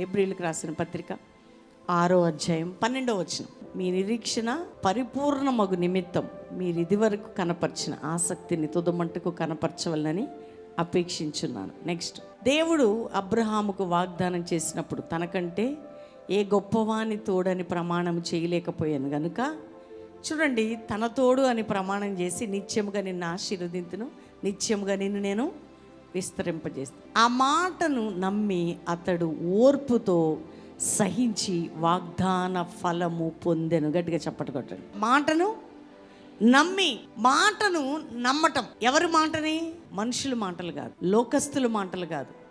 ఏప్రిల్కి రాసిన పత్రిక. ఆరో అధ్యాయం పన్నెండో వచనం. మీ నిరీక్షణ పరిపూర్ణ మగు నిమిత్తం మీరు ఇదివరకు కనపరిచిన ఆసక్తిని తుదమంటకు కనపరచవలనని అపేక్షించున్నాను. నెక్స్ట్ దేవుడు అబ్రహాముకు వాగ్దానం చేసినప్పుడు తనకంటే ఏ గొప్పవాని తోడని ప్రమాణం చేయలేకపోయాను గనుక చూడండి తన తోడు అని ప్రమాణం చేసి నిత్యముగా నిన్ను ఆశీర్వదింతును నిత్యముగా నిన్ను నేను విస్తరింపజేస్తాను ఆ మాటను నమ్మి అతడు ఓర్పుతో సహించి వాగ్దాన ఫలము పొందెను. గట్టిగా చప్పట కొట్టండి. మాటను నమ్మి మాటను నమ్మటం. ఎవరి మాటని? మనుషుల మాటలు కాదు లోకస్తుల మాటలు కాదు.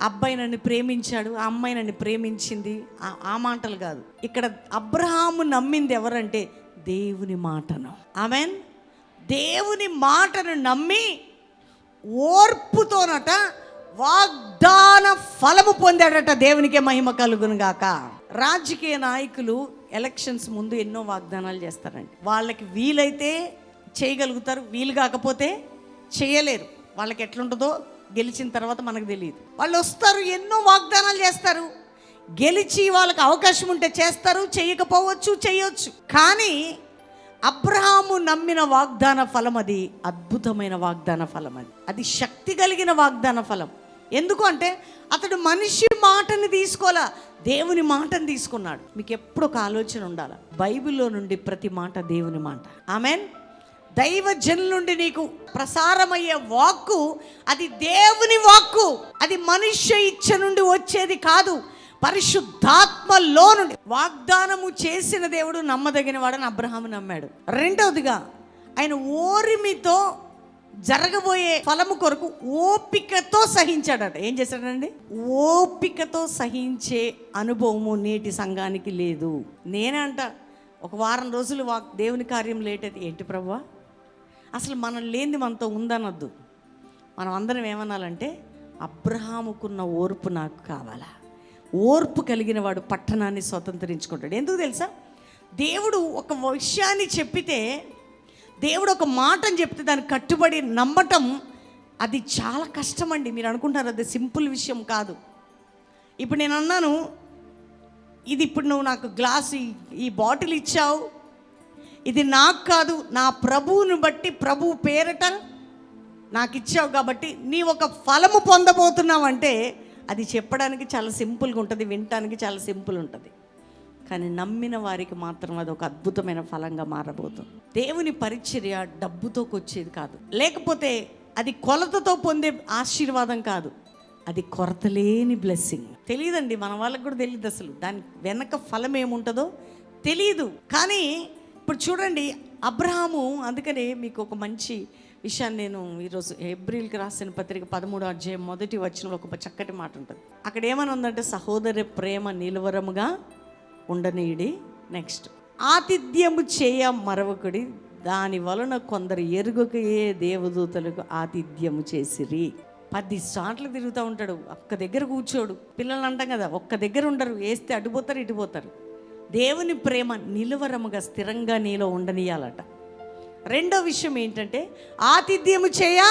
అబ్బాయి నన్ను ప్రేమించాడు ఆ అమ్మాయి నన్ను ప్రేమించింది ఆ- ఆ మాటలు కాదు. ఇక్కడ అబ్రహాము నమ్మింది ఎవరంటే దేవుని మాటను. ఆమెన్? దేవుని మాటను నమ్మి ఓర్పుతోనట వాగ్దాన ఫలము పొందాడట దేవునికే మహిమ కలుగును గాక. రాజకీయ నాయకులు ఎలక్షన్స్ ముందు ఎన్నో వాగ్దానాలు చేస్తారండి. వాళ్ళకి వీలైతే చేయగలుగుతారు వీలు కాకపోతే చేయలేరు. వాళ్ళకి ఎట్లుంటుందో గెలిచిన తర్వాత మనకు తెలియదు. వాళ్ళు వస్తారు ఎన్నో వాగ్దానాలు చేస్తారు. గెలిచి వాళ్ళకి అవకాశం ఉంటే చేస్తారు చేయకపోవచ్చు చేయొచ్చు. కానీ అబ్రహాము నమ్మిన వాగ్దాన ఫలం అది అద్భుతమైన వాగ్దాన ఫలం అది. అది శక్తి కలిగిన వాగ్దాన ఫలం. ఎందుకు అంటే అతడు మనిషి మాటని తీసుకోవాలా? దేవుని మాటని తీసుకున్నాడు. మీకు ఎప్పుడు ఒక ఆలోచన ఉండాలి? బైబిల్లో నుండి ప్రతి మాట దేవుని మాట. ఆమెన్? దైవజనుల నుండి నీకు ప్రసారమయ్యే వాక్కు అది దేవుని వాక్కు. అది మనుష్య ఇచ్చ నుండి వచ్చేది కాదు. పరిశుద్ధాత్మలో నుండి వాగ్దానము చేసిన దేవుడు నమ్మదగిన వాడని అబ్రహాము నమ్మాడు. రెండవదిగా ఆయన ఓరిమితో జరగబోయే ఫలము కొరకు ఓపికతో సహించాడట. ఏం చేశాడండి? ఓపికతో సహించే అనుభవము నేటి సంఘానికి లేదు. నేనే అంట ఒక వారం రోజులు వా దేవుని కార్యం లేట్ అయితే ఏంటి ప్రభా? అసలు మనం లేనిది మనతో ఉందనొద్దు. మనం అందరం ఏమనాలంటే అబ్రహాముకున్న ఓర్పు నాకు కావాలా? ఓర్పు కలిగిన వాడు పట్టణాన్ని స్వతంత్రించుకుంటాడు. ఎందుకు తెలుసా? దేవుడు ఒక విషయాన్ని చెప్పితే దేవుడు ఒక మాటని చెప్తే దాన్ని కట్టుబడి నమ్మటం అది చాలా కష్టం అండి మీరు అనుకుంటారు అది సింపుల్ విషయం కాదు. ఇప్పుడు నేను అన్నాను ఇది ఇప్పుడు నువ్వు నాకు గ్లాస్ ఈ- ఈ బాటిల్ ఇచ్చావు. ఇది నాకు కాదు నా ప్రభువుని బట్టి ప్రభు పేరట నాకు ఇచ్చావు కాబట్టి నీ ఒక ఫలము పొందబోతున్నావు అంటే అది చెప్పడానికి చాలా సింపుల్గా ఉంటుంది వినటానికి చాలా సింపుల్ ఉంటుంది. కానీ నమ్మిన వారికి మాత్రం అది ఒక అద్భుతమైన ఫలంగా మారబోతుంది. దేవుని పరిచర్య డబ్బుతో వచ్చేది కాదు. లేకపోతే అది కొలతతో పొందే ఆశీర్వాదం కాదు. అది కొరత లేని బ్లెస్సింగ్ తెలియదండి మన వాళ్ళకి కూడా తెలియదు అసలు. దాని వెనక ఫలం ఏముంటుందో తెలియదు కానీ ఇప్పుడు చూడండి అబ్రహాము అందుకనే మీకు ఒక మంచి విషయాన్ని నేను ఈరోజు ఏప్రిల్కి రాసిన పత్రిక పదమూడు అధ్యాయం మొదటి వచ్చిన ఒక చక్కటి మాట ఉంటుంది. అక్కడ ఏమని ఉందంటే సహోదరి ప్రేమ నిలువరముగా ఉండనీయుడి నెక్స్ట్. ఆతిథ్యము చేయ మరొకడి దాని వలన కొందరు ఎరుగకయే దేవదూతలకు ఆతిథ్యము చేసిరి. పది సార్లు తిరుగుతూ ఉంటాడు. ఒక్క దగ్గర కూర్చోడు. పిల్లలు అంటాం కదా ఒక్క దగ్గర ఉండరు. వేస్తే అడిపోతారు ఇటుపోతారు దేవుని ప్రేమ నిలువరముగా స్థిరంగా నీలో ఉండనీయాలట. రెండో విషయం ఏంటంటే ఆతిథ్యము చేయ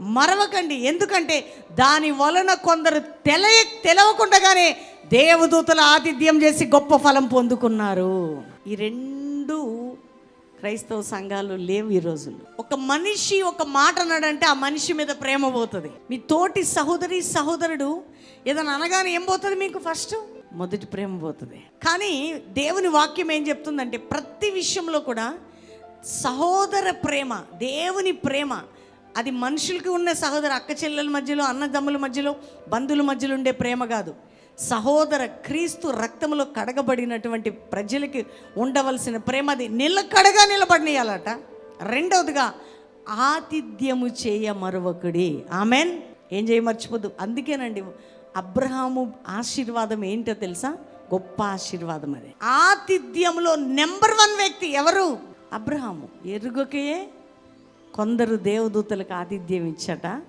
మరవకండి. ఎందుకంటే దాని వలన కొందరు తెలయ తెలవకుండగానే దేవదూతల ఆతిథ్యం చేసి గొప్ప ఫలం పొందుకున్నారు. ఈ రెండు క్రైస్తవ సంఘాలు లేవు ఈ రోజుల్లో. ఒక మనిషి ఒక మాట అన్నాడంటే ఆ మనిషి మీద ప్రేమ పోతుంది. మీ తోటి సహోదరి సహోదరుడు ఏదైనా అనగానే ఏం పోతుంది మీకు ఫస్ట్? మొదటి ప్రేమ పోతుంది. కానీ దేవుని వాక్యం ఏం చెప్తుందంటే ప్రతి విషయంలో కూడా సహోదర ప్రేమ దేవుని ప్రేమ. అది మనుషులకి ఉన్న సహోదర అక్క చెల్లెల మధ్యలో అన్నదమ్ముల మధ్యలో బంధువుల మధ్యలో ఉండే ప్రేమ కాదు. సహోదర క్రీస్తు రక్తంలో కడగబడినటువంటి ప్రజలకి ఉండవలసిన ప్రేమ అది. నిలకడగా నిలబడినయాలట. రెండవదిగా ఆతిథ్యము చేయ మరొకడి. ఆమెన్. ఏం చేయ మర్చిపోద్దు అందుకేనండి అబ్రహాము ఆశీర్వాదం ఏంటో తెలుసా? గొప్ప ఆశీర్వాదం అది. ఆతిథ్యంలో నెంబర్ వన్ వ్యక్తి ఎవరు? అబ్రహాము ఎరుగకే కొందరు దేవదూతలకు ఆతిథ్యం ఇచ్చట.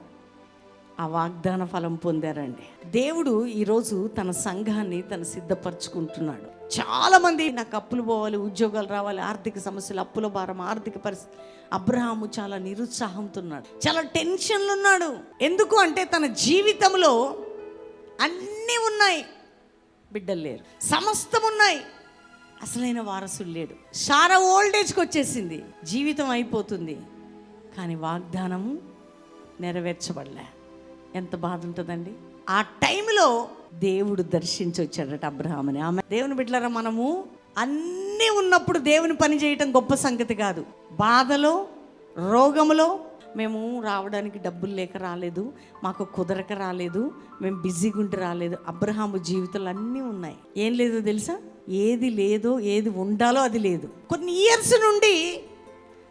ఆ వాగ్దాన ఫలం పొందారండి. దేవుడు ఈరోజు తన సంఘాన్ని తను సిద్ధపరచుకుంటున్నాడు. చాలామంది నాకు అప్పులు పోవాలి ఉద్యోగాలు రావాలి ఆర్థిక సమస్యలు అప్పుల భారం ఆర్థిక పరిస్థితి. అబ్రహాము చాలా నిరుత్సాహంతో ఉన్నాడు చాలా టెన్షన్లు ఉన్నాడు. ఎందుకు అంటే తన జీవితంలో అన్నీ ఉన్నాయి. బిడ్డలు లేరు. సమస్తం ఉన్నాయి. అసలైన వారసుడు లేడు. సారా ఓల్డేజ్కి వచ్చేసింది. జీవితం అయిపోతుంది. కానీ వాగ్దానము నెరవేర్చబడలే. ఎంత బాధ ఉంటుందండి? ఆ టైంలో దేవుడు దర్శించి వచ్చాడట అబ్రహామని. ఆమె దేవుని బిడ్డలరా మనము అన్నీ ఉన్నప్పుడు దేవుని పని చేయటం గొప్ప సంగతి కాదు. బాధలో రోగములో మేము రావడానికి డబ్బులు లేక రాలేదు. మాకు కుదరక రాలేదు. మేము బిజీగా ఉంటే రాలేదు. అబ్రహాము జీవితాలు అన్నీ ఉన్నాయి. ఏం లేదో తెలుసా? ఏది లేదో ఏది ఉండాలో అది లేదు. కొన్ని ఇయర్స్ నుండి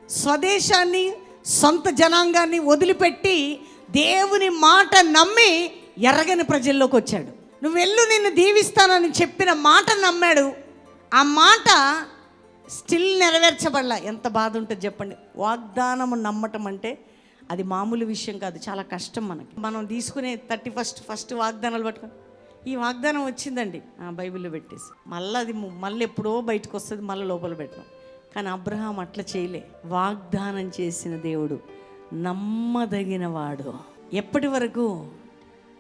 స్వదేశాన్ని సొంత జనాంగాన్ని వదిలిపెట్టి దేవుని మాట నమ్మి ఎర్రగని ప్రజల్లోకి వచ్చాడు. నువ్వు వెళ్ళు నిన్ను దీవిస్తానని చెప్పిన మాట నమ్మాడు. ఆ మాట స్టిల్ నెరవేర్చబడలా. ఎంత బాధ ఉంటుంది చెప్పండి. వాగ్దానము నమ్మటం అంటే అది మామూలు విషయం కాదు చాలా కష్టం మనకి. మనం తీసుకునే థర్టీ ఫస్ట్ ఫస్ట్ వాగ్దానాలు పట్టుకొని ఈ వాగ్దానం వచ్చిందండి. ఆ బైబిల్లో పెట్టేసి. మళ్ళీ అది మళ్ళీ ఎప్పుడో బయటకు వస్తుంది మళ్ళీ లోపల పెట్టడం. కానీ అబ్రహాం అట్లా చేయలే. వాగ్దానం చేసిన దేవుడు నమ్మదగిన వాడు. ఎప్పటి వరకు?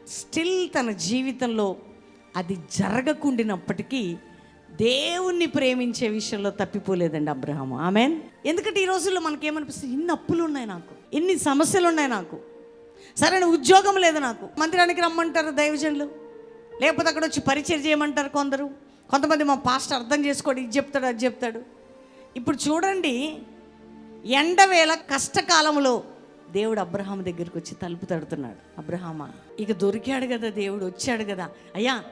స్టిల్ తన జీవితంలో అది జరగకుండినప్పటికీ దేవుణ్ణి ప్రేమించే విషయంలో తప్పిపోలేదండి అబ్రహాము. ఆమెన్? ఎందుకంటే ఈ రోజుల్లో మనకేమనిపిస్తుంది? ఇన్ని అప్పులు ఉన్నాయి నాకు. ఇన్ని సమస్యలు ఉన్నాయి నాకు. సరైన ఉద్యోగం లేదు నాకు. మందిరానికి రమ్మంటారు దైవజనులు? లేకపోతే అక్కడ వచ్చి పరిచయం చేయమంటారు కొందరు. కొంతమంది మా పాస్టర్ అర్థం చేసుకోడు ఇది చెప్తాడు అది చెప్తాడు. ఇప్పుడు చూడండి ఎండవేళ కష్టకాలంలో దేవుడు అబ్రహాం దగ్గరికి వచ్చి తలుపు తడుతున్నాడు. అబ్రహామా ఇక దొరికాడు కదా దేవుడు వచ్చాడు కదా. అయ్యా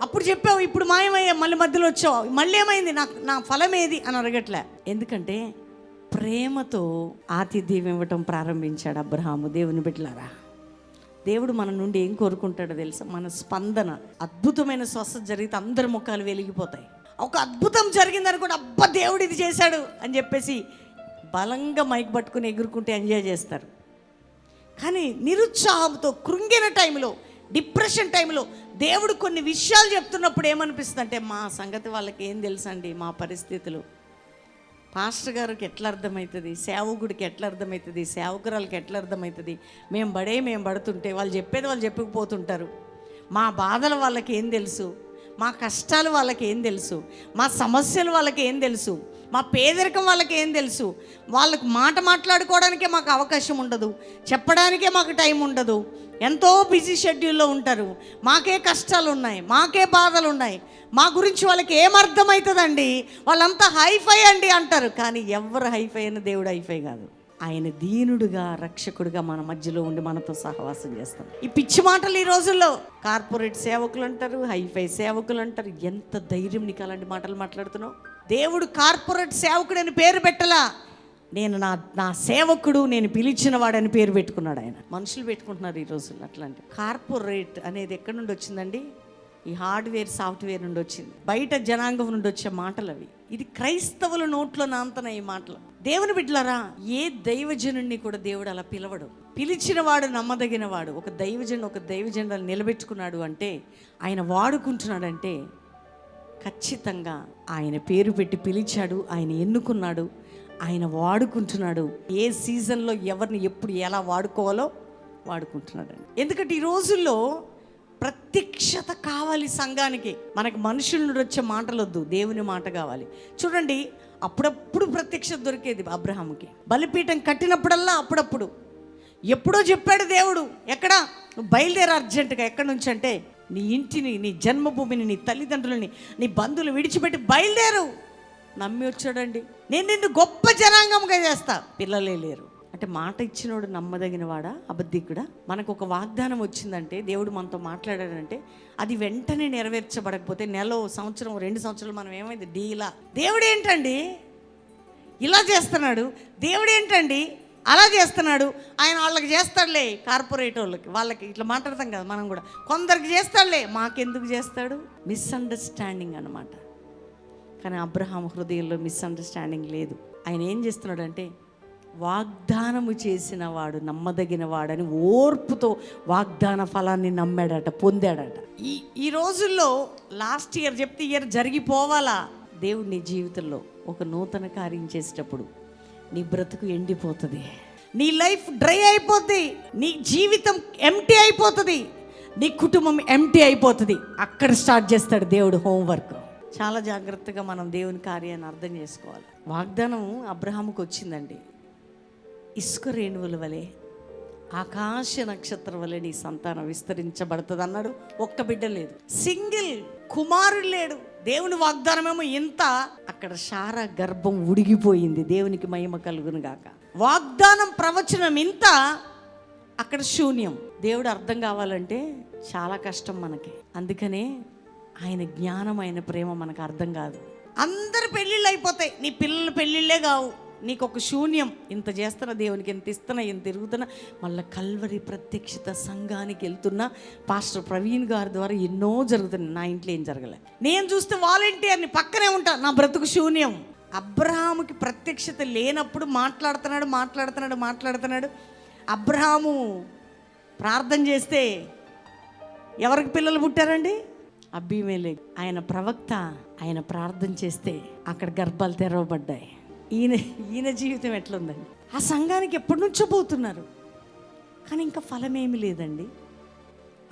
అప్పుడు చెప్పావు ఇప్పుడు మాయమయ్యా మళ్ళీ మధ్యలో వచ్చావు. మళ్ళీ ఏమైంది? నాకు నా ఫలం ఏది? అని అడగట్లే. ఎందుకంటే ప్రేమతో ఆతిథ్యం ఇవ్వటం ప్రారంభించాడు అబ్రహాము దేవుని బిడ్డలారా. దేవుడు మన నుండి ఏం కోరుకుంటాడో తెలుసా? మన స్పందన అద్భుతమైన స్వస్థత జరిగితే అందరి ముఖాలు వెలిగిపోతాయి. ఒక అద్భుతం జరిగిందని కూడా అబ్బా దేవుడు ఇది చేశాడు అని చెప్పేసి బలంగా మైక్ పట్టుకుని ఎగురుకుంటే ఎంజాయ్ చేస్తారు. కానీ నిరుత్సాహంతో కృంగిన టైంలో డిప్రెషన్ టైంలో దేవుడు కొన్ని విషయాలు చెప్తున్నప్పుడు ఏమనిపిస్తుంది అంటే మా సంగతి వాళ్ళకి ఏం తెలుసండి మా పరిస్థితులు? పాస్టర్ గారికి ఎట్లా అర్థమవుతుంది సేవకుడికి ఎట్లా అర్థమవుతుంది సేవకురాలకి ఎట్లా అర్థమవుతుంది మేము పడే మేము పడుతుంటే వాళ్ళు చెప్పేది వాళ్ళు చెప్పకపోతుంటారు. మా బాధలు వాళ్ళకి ఏం తెలుసు? మా కష్టాలు వాళ్ళకి ఏం తెలుసు? మా సమస్యలు వాళ్ళకి ఏం తెలుసు? మా పేదరికం వాళ్ళకి ఏం తెలుసు? వాళ్ళకు మాట మాట్లాడుకోవడానికే మాకు అవకాశం ఉండదు. చెప్పడానికే మాకు టైం ఉండదు. ఎంతో బిజీ షెడ్యూల్లో ఉంటారు. మాకే కష్టాలు ఉన్నాయి మాకే బాధలు ఉన్నాయి మా గురించి వాళ్ళకి ఏమర్థమవుతుందండి వాళ్ళంతా హైఫై అండి అంటారు. కానీ ఎవరు హైఫై అని దేవుడు హైఫై కాదు. ఆయన దీనుడుగా రక్షకుడుగా మన మధ్యలో ఉండి మనతో సహవాసం చేస్తాం ఈ పిచ్చి మాటలు ఈ రోజుల్లో కార్పొరేట్ సేవకులు అంటారు హైఫై సేవకులు అంటారు. ఎంత ధైర్యం నీకు అలాంటి మాటలు మాట్లాడుతున్నావు? దేవుడు కార్పొరేట్ సేవకుడు అని పేరు పెట్టలా. నేను నా నా సేవకుడు నేను పిలిచిన వాడని పేరు పెట్టుకున్నాడు ఆయన. మనుషులు పెట్టుకుంటున్నారు ఈ రోజుల్లో అట్లాంటి. కార్పొరేట్ అనేది ఎక్కడి నుండి వచ్చిందండి? ఈ హార్డ్వేర్ సాఫ్ట్వేర్ నుండి వచ్చింది. బయట జనాంగం నుండి వచ్చే మాటలు అవి. ఇది క్రైస్తవుల నోట్లో నాంతన ఈ మాటలు. దేవుని బిడ్డలారా ఏ దైవజనుడిని కూడా దేవుడు అలా పిలవడు. పిలిచిన వాడు నమ్మదగిన వాడు ఒక దైవజను ఒక దైవజనుడు నిలబెట్టుకున్నాడు అంటే ఆయన వాడుకుంటున్నాడంటే ఖచ్చితంగా ఆయన పేరు పెట్టి పిలిచాడు ఆయన ఎన్నుకున్నాడు ఆయన వాడుకుంటున్నాడు. ఏ సీజన్లో ఎవరిని ఎప్పుడు ఎలా వాడుకోవాలో వాడుకుంటున్నాడండి. ఎందుకంటే ఈ రోజుల్లో ప్రత్యక్షత కావాలి సంఘానికి. మనకు మనుషుల నుండి వచ్చే మాటలొద్దు దేవుని మాట కావాలి. చూడండి అప్పుడప్పుడు ప్రత్యక్షత దొరికేది అబ్రహాంకి బలిపీఠం కట్టినప్పుడల్లా అప్పుడప్పుడు. ఎప్పుడో చెప్పాడు దేవుడు ఎక్కడ? బయలుదేరి అర్జెంటుగా ఎక్కడి నుంచి అంటే నీ ఇంటిని నీ జన్మభూమిని నీ తల్లిదండ్రులని నీ బంధువులు విడిచిపెట్టి బయలుదేరు. నమ్మి వచ్చాడండి. నేను నిన్ను గొప్ప జనాంగంగా చేస్తా. పిల్లలే లేరు. అంటే మాట ఇచ్చినోడు నమ్మదగిన వాడా అబద్ధికుడా? మనకు ఒక వాగ్దానం వచ్చిందంటే దేవుడు మనతో మాట్లాడాడంటే అది వెంటనే నెరవేర్చబడకపోతే నెల సంవత్సరం రెండు సంవత్సరాలు మనం ఏమైంది? డీలా. దేవుడు ఏంటండి ఇలా చేస్తున్నాడు. దేవుడు ఏంటండి అలా చేస్తున్నాడు. ఆయన వాళ్ళకి చేస్తాడులే కార్పొరేట్ వాళ్ళకి వాళ్ళకి ఇట్లా మాట్లాడతాం కదా మనం కూడా. కొందరికి చేస్తాడులే మాకెందుకు చేస్తాడు? మిస్అండర్స్టాండింగ్ అనమాట కానీ అబ్రహాం హృదయంలో మిస్అండర్స్టాండింగ్ లేదు. ఆయన ఏం చేస్తున్నాడంటే వాగ్దానము చేసిన వాడు నమ్మదగిన వాడని ఓర్పుతో వాగ్దాన ఫలాన్ని నమ్మాడట పొందాడట. ఈ ఈ రోజుల్లో లాస్ట్ ఇయర్ చెప్తే ఇయర్ జరిగిపోవాలా? దేవుడు నీ జీవితంలో ఒక నూతన కార్యం చేసేటప్పుడు నీ బ్రతుకు ఎండిపోతుంది. నీ లైఫ్ డ్రై అయిపోద్ది. నీ జీవితం ఎంటీ అయిపోతుంది. నీ కుటుంబం ఎంటీ అయిపోతుంది. అక్కడ స్టార్ట్ చేస్తాడు దేవుడు హోంవర్క్ చాలా జాగ్రత్తగా మనం దేవుని కార్యాన్ని అర్థం చేసుకోవాలి. వాగ్దానం అబ్రహాముకు వచ్చిందండి. ఇసుక రేణువుల వలె ఆకాశ నక్షత్రం వలె నీ సంతానం విస్తరించబడుతుంది అన్నాడు. ఒక్క బిడ్డ లేదు. సింగిల్ కుమారుడు లేడు. దేవుని వాగ్దానమేమో ఇంత. అక్కడ సారా గర్భం ఉడిగిపోయింది. దేవునికి మహిమ కలుగును గాక. వాగ్దానం ప్రవచనం ఇంత. అక్కడ శూన్యం. దేవుడు అర్థం కావాలంటే చాలా కష్టం మనకి. అందుకనే ఆయన జ్ఞానం ఆయన ప్రేమ మనకు అర్థం కాదు. అందరు పెళ్ళిళ్ళు అయిపోతాయి. నీ పిల్లల పెళ్ళిళ్ళే కావు. నీకు ఒక శూన్యం. ఇంత చేస్తున్న దేవునికి ఎంత ఇస్తున్నా ఎంత తిరుగుతున్నా. మళ్ళీ కల్వరి ప్రత్యక్షత సంఘానికి వెళ్తున్నా. పాస్టర్ ప్రవీణ్ గారి ద్వారా ఎన్నో జరుగుతున్నాయి. నా ఇంట్లో ఏం జరగలే. నేను చూస్తే వాలంటీర్ని పక్కనే ఉంటా. నా బ్రతుకు శూన్యం. అబ్రహాముకి ప్రత్యక్షత లేనప్పుడు మాట్లాడుతున్నాడు మాట్లాడుతున్నాడు మాట్లాడుతున్నాడు. అబ్రహాము ప్రార్థన చేస్తే ఎవరికి పిల్లలు పుట్టారండి? అబ్బీమేలే ఆయన ప్రవక్త ఆయన ప్రార్థన చేస్తే అక్కడ గర్భాలు తెరవబడ్డాయి. ఈయన ఈయన జీవితం ఎట్లుందండి? ఆ సంఘానికి ఎప్పటి నుంచో పోతున్నారు. కానీ ఇంకా ఫలం లేదండి.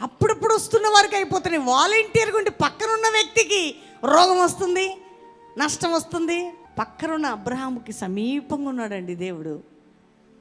అప్పుడప్పుడు వస్తున్న వారికి అయిపోతున్నాయి. వాలంటీర్గా ఉండి పక్కనున్న వ్యక్తికి రోగం వస్తుంది నష్టం వస్తుంది. పక్కనున్న అబ్రహాముకి సమీపంగా ఉన్నాడండి దేవుడు.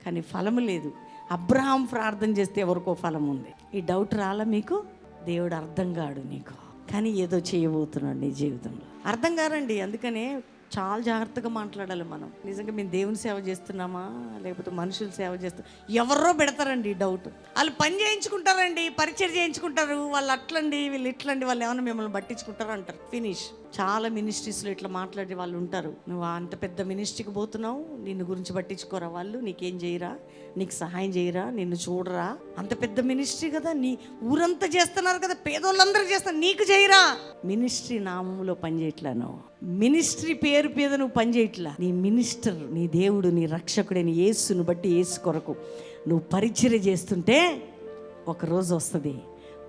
కానీ ఫలము లేదు. అబ్రహాం ప్రార్థన చేస్తే ఎవరికో ఫలం ఉంది. ఈ డౌట్ రాలా మీకు? దేవుడు అర్థం కాడు నీకు. కానీ ఏదో చేయబోతున్నాడు నీ జీవితంలో. అర్థం కారండి అందుకనే చాలా జాగ్రత్తగా మాట్లాడాలి మనం. నిజంగా మేము దేవుని సేవ చేస్తున్నామా? లేకపోతే మనుషులు సేవ చేస్తాం? ఎవరో పెడతారండి డౌట్. వాళ్ళు పని చేయించుకుంటారండి పరిచయం చేయించుకుంటారు. వాళ్ళు అట్లండి వీళ్ళు ఇట్లండి వాళ్ళు ఏమైనా మిమ్మల్ని పట్టించుకుంటారు అంటారు. ఫినిష్. చాలా మినిస్ట్రీస్లో ఇట్లా మాట్లాడే వాళ్ళు ఉంటారు. నువ్వు అంత పెద్ద మినిస్ట్రీకి పోతున్నావు నిన్ను గురించి పట్టించుకోరా వాళ్ళు? నీకేం చేయరా? నీకు సహాయం చేయరా? నిన్ను చూడరా? అంత పెద్ద మినిస్ట్రీ కదా నీ ఊరంతా చేస్తున్నారు కదా పేదోళ్ళందరూ చేస్తారు నీకు చేయరా? మినిస్ట్రీ నామంలో పనిచేయట్లా నువ్వు? మినిస్ట్రీ పేరు మీద నువ్వు పనిచేయట్లా నీ మినిస్టర్ నీ దేవుడు నీ రక్షకుడైన యేసును బట్టి యేసు కొరకు నువ్వు పరిచర్య చేస్తుంటే ఒకరోజు వస్తుంది.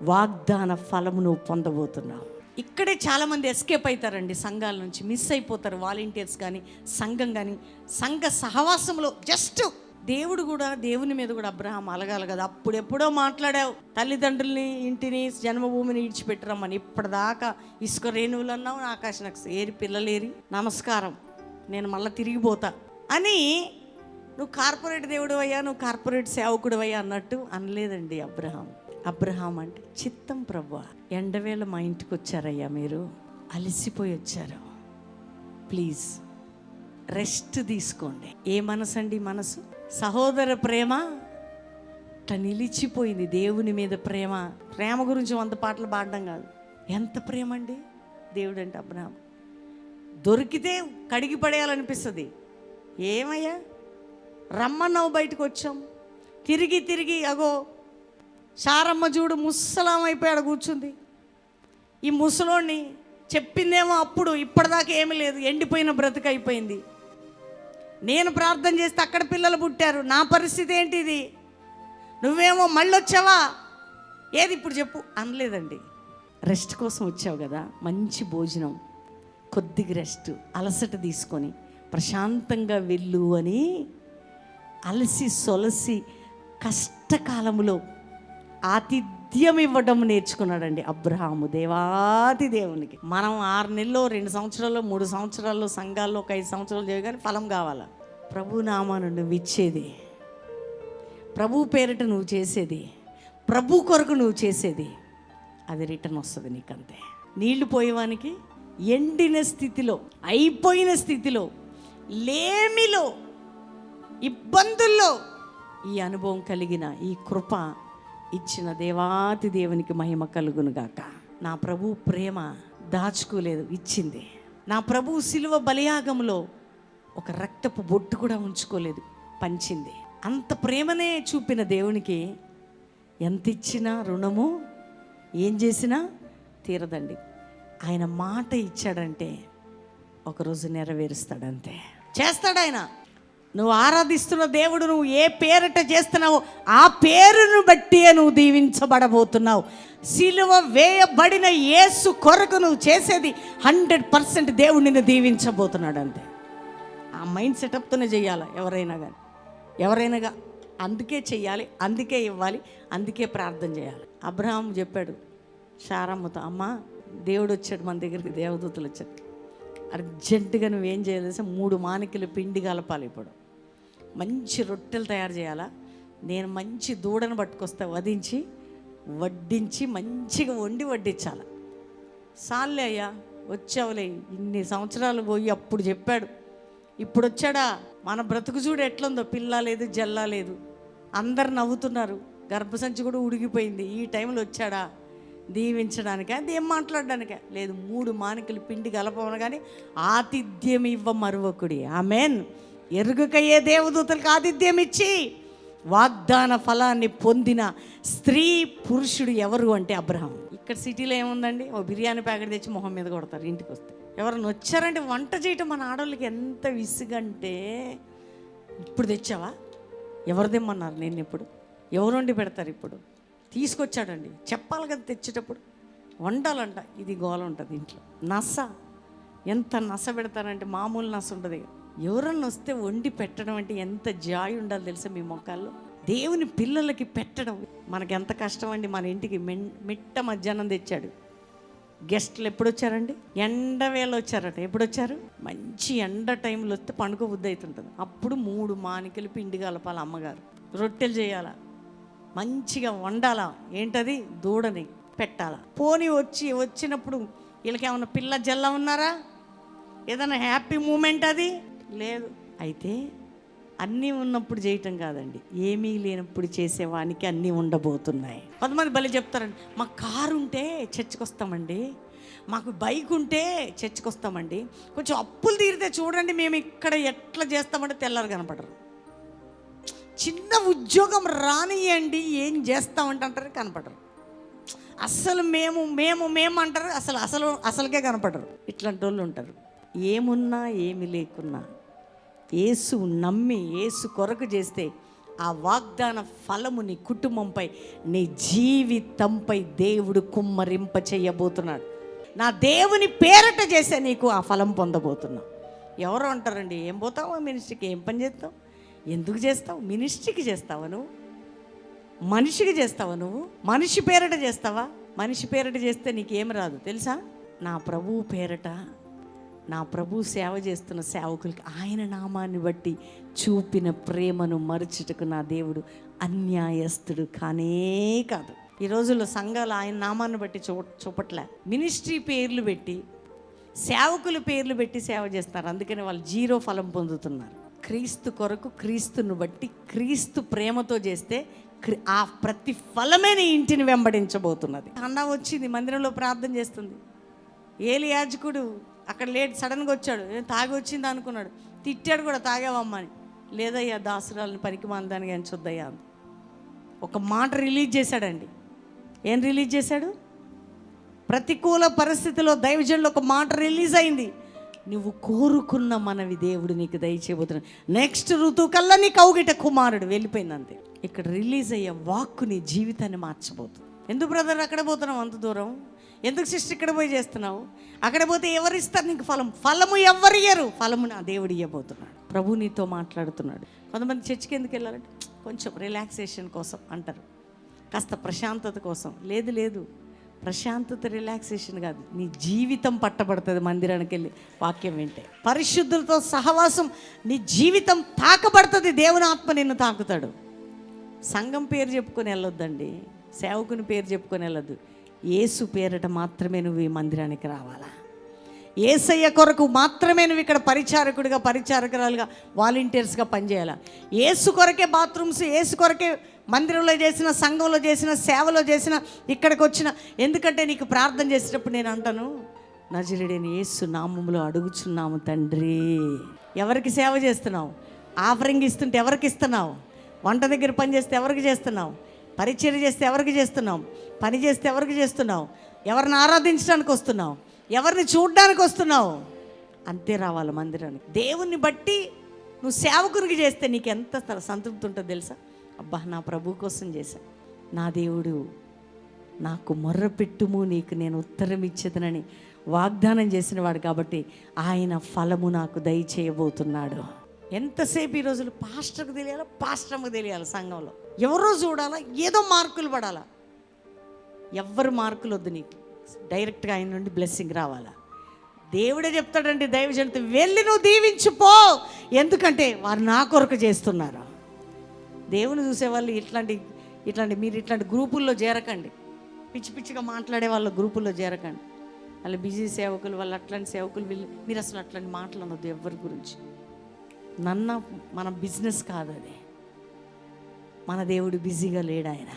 వాగ్దాన ఫలము నువ్వు పొందబోతున్నావు. ఇక్కడే చాలామంది ఎస్కేప్ అవుతారండి సంఘాల నుంచి. మిస్ అయిపోతారు వాలంటీర్స్ కానీ సంఘం కానీ సంఘ సహవాసంలో జస్ట్ దేవుడు కూడా దేవుని మీద కూడా అబ్రహాం అలగాలి కదా. అప్పుడెప్పుడో మాట్లాడావు తల్లిదండ్రుల్ని ఇంటిని జన్మభూమిని ఇడిచిపెట్టరమ్మని ఇప్పటిదాకా ఇసుక రేణువులు అన్నావు ఆకాశ నాకు ఏరి పిల్లలేరి నమస్కారం నేను మళ్ళీ తిరిగిపోతా అని నువ్వు కార్పొరేట్ దేవుడు అయ్యా నువ్వు కార్పొరేట్ సేవకుడు అయ్యా అన్నట్టు అనలేదండి అబ్రహాం. అబ్రహాం అంటే చిత్తం ప్రభు ఎండవేళ మా ఇంటికి వచ్చారయ్యా మీరు అలసిపోయి వచ్చారు. ప్లీజ్ రెస్ట్ తీసుకోండి. ఏ మనసు అండి మనసు? సహోదర ప్రేమ అట్లా నిలిచిపోయింది దేవుని మీద ప్రేమ. ప్రేమ గురించి వంద పాటలు పాడడం కాదు. ఎంత ప్రేమ అండి? దేవుడు అంటే అబ్రహం. దొరికితే కడిగి పడేయాలనిపిస్తుంది. ఏమయ్యా? రమ్మన్నావు బయటకు వచ్చాం. తిరిగి తిరిగి అగో సారమ్మ చూడు ముసలాం అయిపోయాడు కూర్చుంది. ఈ ముసలోని చెప్పిందేమో అప్పుడు ఇప్పటిదాకా ఏమీ లేదు. ఎండిపోయిన బ్రతుకు అయిపోయింది. నేను ప్రార్థన చేస్తే అక్కడ పిల్లలు పుట్టారు. నా పరిస్థితి ఏంటిది నువ్వేమో మళ్ళీ వచ్చావా ఏది ఇప్పుడు చెప్పు. అనలేదండి. రెస్ట్ కోసం వచ్చావు కదా. మంచి భోజనం. కొద్దిగా రెస్ట్. అలసట తీసుకొని ప్రశాంతంగా వెళ్ళు అని అలసి సొలసి కష్టకాలములో ఆతిథ్య ఇవ్వడం నేర్చుకున్నాడండి అబ్రహాము దేవాది దేవునికి. మనం ఆరు నెలలో రెండు సంవత్సరాలు మూడు సంవత్సరాల్లో సంఘాల్లో ఒక ఐదు సంవత్సరాలు చేయగానే ఫలం కావాలా. ప్రభు నామాను నువ్వు ఇచ్చేది. ప్రభు పేరిట నువ్వు చేసేది. ప్రభు కొరకు నువ్వు చేసేది. అది రిటర్న్ వస్తుంది నీకంతే. నీళ్ళు పోయేవానికి ఎండిన స్థితిలో అయిపోయిన స్థితిలో లేమిలో ఇబ్బందుల్లో ఈ అనుభవం కలిగిన ఈ కృప ఇచ్చిన దేవాతి దేవునికి మహిమ కలుగునుగాక నా ప్రభు ప్రేమ దాచుకోలేదు ఇచ్చింది. నా ప్రభు శిలువ బలియాగంలో ఒక రక్తపు బొట్టు కూడా ఉంచుకోలేదు పంచింది. అంత ప్రేమనే చూపిన దేవునికి ఎంత ఇచ్చినా రుణము ఏం చేసినా తీరదండి. ఆయన మాట ఇచ్చాడంటే ఒకరోజు నెరవేరుస్తాడంతే. చేస్తాడు ఆయన నువ్వు ఆరాధిస్తున్న దేవుడు నువ్వు ఏ పేరట చేస్తున్నావు ఆ పేరును బట్టి నువ్వు దీవించబడబోతున్నావు. సిలువ వేయబడిన యేసు కొరకు నువ్వు చేసేది హండ్రెడ్ పర్సెంట్ దేవుడు నిన్ను దీవించబోతున్నాడు అంతే ఆ మైండ్ సెటప్తోనే చేయాలి ఎవరైనా కానీ ఎవరైనా అందుకే చెయ్యాలి అందుకే ఇవ్వాలి అందుకే ప్రార్థన చేయాలి. అబ్రహాం చెప్పాడు శారమ్మతో అమ్మ దేవుడు వచ్చాడు మన దగ్గరికి దేవదూతలు వచ్చాడు అర్జెంటుగా నువ్వేం చేయాలి మూడు మానికలు పిండి కలపాలి ఇప్పుడు. మంచి రొట్టెలు తయారు చేయాలా? నేను మంచి దూడను పట్టుకొస్తా వధించి వడ్డించి మంచిగా వండి వడ్డించాలి? సాల్లే అయ్యా వచ్చావులే ఇన్ని సంవత్సరాలు పోయి అప్పుడు చెప్పాడు. ఇప్పుడు వచ్చాడా మన బ్రతుకు చూడు ఎట్లుందో పిల్ల లేదు జల్లా లేదు. అందరు నవ్వుతున్నారు. గర్భసంచి కూడా ఉడిగిపోయింది. ఈ టైంలో వచ్చాడా? దీవించడానిక? దేం మాట్లాడడానిక? లేదు మూడు మానికలు పిండి కలపమని కానీ ఆతిథ్యం ఇవ్వ మరువకుడి. ఆమెన్. ఎరుగుకయ్యే దేవదూతలకు ఆతిథ్యం ఇచ్చి వాగ్దాన ఫలాన్ని పొందిన స్త్రీ పురుషుడు ఎవరు అంటే అబ్రహం. ఇక్కడ సిటీలో ఏముందండి? ఓ బిర్యానీ ప్యాకెట్ తెచ్చి మొహం మీద కొడతారు ఇంటికి వస్తే. ఎవరైనా వచ్చారంటే వంట చేయటం మన ఆడవాళ్ళకి ఎంత విసుగంటే ఇప్పుడు తెచ్చావా? ఎవరు తెమ్మన్నారు నేను ఇప్పుడు? ఎవరు వండి పెడతారు ఇప్పుడు? తీసుకొచ్చాడండి. చెప్పాలి కదా తెచ్చేటప్పుడు. వండాలంట. ఇది గోల ఉంటుంది ఇంట్లో. నస. ఎంత నస పెడతారంటే మామూలు నస ఉండదు ఎవరన్నా వస్తే వండి పెట్టడం అంటే ఎంత జాయ్ ఉండాలి తెలుసా మీ మొక్కల్లో దేవుని పిల్లలకి పెట్టడం. మనకి ఎంత కష్టం అండి మన ఇంటికి మిట్ట మధ్యాహ్నం తెచ్చాడు. గెస్ట్లు ఎప్పుడు వచ్చారండి ఎండ వేళ వచ్చారట ఎప్పుడు వచ్చారు మంచి ఎండ టైంలో వస్తే పండుగ బుద్ధి అవుతుంటుంది అప్పుడు మూడు మానికలు పిండి కలపాలి అమ్మగారు. రొట్టెలు చేయాలా? మంచిగా వండాలా? ఏంటది? దూడని పెట్టాలా? పోని వచ్చి వచ్చినప్పుడు వీళ్ళకి ఏమైనా పిల్ల జల్ల ఉన్నారా? ఏదైనా హ్యాపీ మూమెంట్ అది? లేదు. అయితే అన్నీ ఉన్నప్పుడు చేయటం కాదండి. ఏమీ లేనప్పుడు చేసేవానికి అన్నీ ఉండబోతున్నాయి. కొంతమంది బలి చెప్తారండి. మా కారు ఉంటే చర్చికి వస్తామండి మాకు బైక్ ఉంటే చర్చికి వస్తామండి కొంచెం అప్పులు తీరితే చూడండి మేము ఇక్కడ ఎట్లా చేస్తామంటే తెల్లారు కనపడరు. చిన్న ఉద్యోగం రానియండి ఏం చేస్తామంటే అంటారు కనపడరు. అసలు మేము మేము మేము అంటారు అసలు అసలు అసలుకే కనపడరు. ఇట్లాంటి వాళ్ళు ఉంటారు. ఏమున్నా ఏమి లేకున్నా ఏసు నమ్మి ఏసు కొరకు చేస్తే ఆ వాగ్దాన ఫలము నీ కుటుంబంపై నీ జీవితంపై దేవుడు కుమ్మరింప చేయబోతున్నాడు. నా దేవుని పేరట చేసే నీకు ఆ ఫలం పొందబోతున్నా. ఎవరు అంటారండి ఏం పోతావు మినిస్ట్రీకి? ఏం పని చేస్తావు? ఎందుకు చేస్తావు? మినిస్ట్రీకి చేస్తావా నువ్వు? మనిషికి చేస్తావా నువ్వు? మనిషి పేరట చేస్తావా? మనిషి పేరట చేస్తే నీకేం రాదు తెలుసా? నా ప్రభువు పేరట నా ప్రభు సేవ చేస్తున్న సేవకులకి ఆయన నామాన్ని బట్టి చూపిన ప్రేమను మరచుటకు నా దేవుడు అన్యాయస్తుడు కానే కాదు. ఈ రోజుల్లో సంఘాలు ఆయన నామాన్ని బట్టి చూ చూపట్లే. మినిస్ట్రీ పేర్లు పెట్టి సేవకుల పేర్లు పెట్టి సేవ చేస్తారు అందుకని వాళ్ళు జీరో ఫలం పొందుతున్నారు. క్రీస్తు కొరకు క్రీస్తును బట్టి క్రీస్తు ప్రేమతో చేస్తే ఆ ప్రతి ఫలమే నీ ఇంటిని వెంబడించబోతున్నది. అన్న వచ్చింది మందిరంలో ప్రార్థన చేస్తుంది. ఏలి యాజకుడు అక్కడ లేట్ సడన్గా వచ్చాడు. ఏం తాగి వచ్చింది అనుకున్నాడు. తిట్టాడు కూడా తాగావమ్మని అని. లేదయ్యా దాసురాలను పనికి మందానికి ఎంచొద్దయ్యా ఒక మాట రిలీజ్ చేశాడండి. ఏం రిలీజ్ చేశాడు? ప్రతికూల పరిస్థితిలో దైవజనులు ఒక మాట రిలీజ్ అయింది. నువ్వు కోరుకున్న మనవి దేవుడు నీకు దయచేయబోతున్నాడు నెక్స్ట్ ఋతువు కల్లా నీ కౌగిట కుమారుడు. వెళ్ళిపోయింది అంతే ఇక్కడ రిలీజ్ అయ్యే వాక్కు నీ జీవితాన్ని మార్చబోతుంది. ఎందుకు బ్రదర్ అక్కడ పోతున్నావు అంత దూరం? ఎందుకు సిస్టర్ ఇక్కడ పోయి చేస్తున్నావు? అక్కడ పోతే ఎవరు ఇస్తారు నీకు ఫలం? ఫలము ఎవరు ఇయ్యరు? ఫలము నా దేవుడు ఇవ్వబోతున్నాడు ప్రభు నీతో మాట్లాడుతున్నాడు. కొంతమంది చర్చికి ఎందుకు వెళ్ళాలంటే కొంచెం రిలాక్సేషన్ కోసం అంటారు. కాస్త ప్రశాంతత కోసం. లేదు లేదు. ప్రశాంతత రిలాక్సేషన్ కాదు. నీ జీవితం పట్టబడుతుంది మందిరానికి వెళ్ళి వాక్యం వింటే. పరిశుద్ధులతో సహవాసం నీ జీవితం తాకబడుతుంది. దేవుని ఆత్మ నిన్ను తాకుతాడు. సంఘం పేరు చెప్పుకొని వెళ్ళొద్దండి. సేవకుని పేరు చెప్పుకొని వెళ్ళొద్దు. ఏసు పేరట మాత్రమే నువ్వు ఈ మందిరానికి రావాలా? ఏసయ్య కొరకు మాత్రమే నువ్వు ఇక్కడ పరిచారకుడిగా పరిచారకురాలుగా వాలంటీర్స్గా పనిచేయాలా? ఏసు కొరకే బాత్రూమ్స్ ఏసు కొరకే మందిరంలో చేసిన సంఘంలో చేసిన సేవలో చేసిన ఇక్కడికి వచ్చిన ఎందుకంటే నీకు ప్రార్థన చేసేటప్పుడు నేను అంటాను నజరుడైన ఏసు నామంలో అడుగుచున్నాము తండ్రి. ఎవరికి సేవ చేస్తున్నావు? ఆఫరింగ్ ఇస్తుంటే ఎవరికి ఇస్తున్నావు? వంట దగ్గర పని చేస్తే ఎవరికి చేస్తున్నావు? పరిచర్య చేస్తే ఎవరికి చేస్తున్నావు? పని చేస్తే ఎవరికి చేస్తున్నావు? ఎవరిని ఆరాధించడానికి వస్తున్నావు? ఎవరిని చూడడానికి వస్తున్నావు? అంతే రావాలి మందిరానికి. దేవుణ్ణి బట్టి నువ్వు సేవకునికి చేస్తే నీకు ఎంత సంతృప్తి ఉంటుందో తెలుసా? అబ్బా నా ప్రభు కోసం చేశా. నా దేవుడు నాకు మొర్ర పెట్టుము నీకు నేను ఉత్తరం ఇచ్చేదనని వాగ్దానం చేసిన వాడు కాబట్టి ఆయన ఫలము నాకు దయచేయబోతున్నాడు. ఎంతసేపు ఈ రోజులు పాస్టర్కి తెలియాలా పాస్టర్కి తెలియాలి సంఘంలో? ఎవరో చూడాలా ఏదో మార్కులు పడాలా? ఎవ్వరు మార్కులు వద్దు నీకు. డైరెక్ట్గా ఆయన నుండి బ్లెస్సింగ్ రావాలా? దేవుడే చెప్తాడండి దైవజనత వెళ్ళి నువ్వు దీవించుపో ఎందుకంటే వారు నా కొరకు చేస్తున్నారు. దేవుని చూసేవాళ్ళు ఇట్లాంటి ఇట్లాంటి మీరు ఇట్లాంటి గ్రూపుల్లో చేరకండి. పిచ్చి పిచ్చిగా మాట్లాడే వాళ్ళ గ్రూపుల్లో చేరకండి. వాళ్ళ బిజీ సేవకులు వాళ్ళు అట్లాంటి సేవకులు వీళ్ళు మీరు అసలు అట్లాంటి మాట్లాడొద్దు ఎవరి గురించి. నన్న మన బిజినెస్ కాదు అది మన దేవుడు బిజీగా లేడు ఆయన.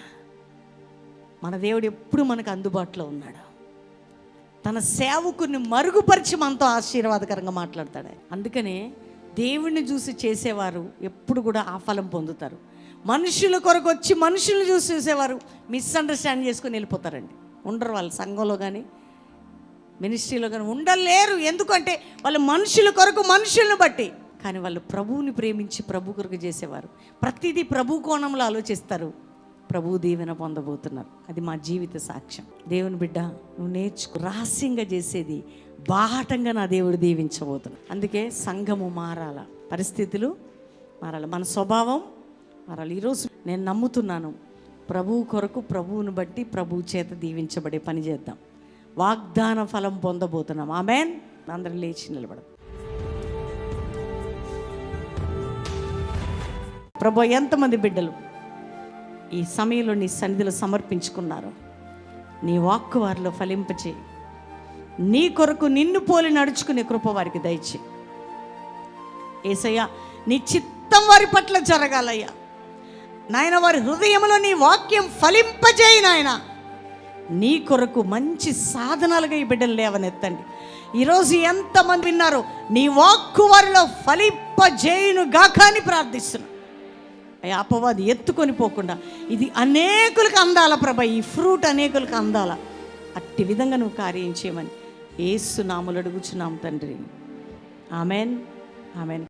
మన దేవుడు ఎప్పుడు మనకు అందుబాటులో ఉన్నాడు. తన సేవకుని మరుగుపరిచి మనతో ఆశీర్వాదకరంగా మాట్లాడతాడు. అందుకనే దేవుణ్ణి చూసి చేసేవారు ఎప్పుడు కూడా ఆ ఫలం పొందుతారు. మనుషుల కొరకు వచ్చి మనుషులను చూసి చూసేవారు మిస్అండర్స్టాండ్ చేసుకుని వెళ్ళిపోతారండి. ఉండరు వాళ్ళ సంఘంలో కానీ మినిస్ట్రీలో కానీ ఉండలేరు. ఎందుకంటే వాళ్ళు మనుషుల కొరకు మనుషులను బట్టి. కానీ వాళ్ళు ప్రభువుని ప్రేమించి ప్రభు కొరకు చేసేవారు. ప్రతిదీ ప్రభు కోణంలో ఆలోచిస్తారు. ప్రభు దీవెన పొందబోతున్నారు. అది మా జీవిత సాక్ష్యం. దేవుని బిడ్డ నువ్వు నేర్చుకు. రహస్యంగా చేసేది బాహటంగా నా దేవుడు దీవించబోతున్నాడు. అందుకే సంఘము మారాల. పరిస్థితులు మారాలి. మన స్వభావం మారాలి. ఈరోజు నేను నమ్ముతున్నాను ప్రభువు కొరకు ప్రభువుని బట్టి ప్రభువు చేత దీవించబడే పని చేద్దాం. వాగ్దాన ఫలం పొందబోతున్నాం. ఆమెన్. అందరం లేచి నిలబడదు. ప్రభు ఎంతమంది బిడ్డలు ఈ సమయంలో నీ సన్నిధిలో సమర్పించుకున్నారు. నీ వాక్కు వారిలో ఫలింపచే నీ కొరకు నిన్ను పోలి నడుచుకునే కృప వారికి దయచే ఏసయ్యా నీ చిత్తం వారి పట్ల జరగాలయ్యా. నాయన వారి హృదయంలో నీ వాక్యం ఫలింపజేయి నాయన. నీ కొరకు మంచి సాధనాలుగా ఈ బిడ్డలు లేవనెత్తండి. ఈరోజు ఎంతమంది విన్నారో నీ వాక్కు వారిలో ఫలింపజేయును గాక అని ప్రార్థిస్తున్నాను అపవాది ఎత్తుకొని పోకుండా. ఇది అనేకులకు అందాల ప్రభ ఈ ఫ్రూట్ అనేకులకు అందాల. అట్టి విధంగా నువ్వు కార్యం చేయమని ఏసునాములు అడుగుచున్నాం తండ్రి. ఆమెన్. ఆమెన్.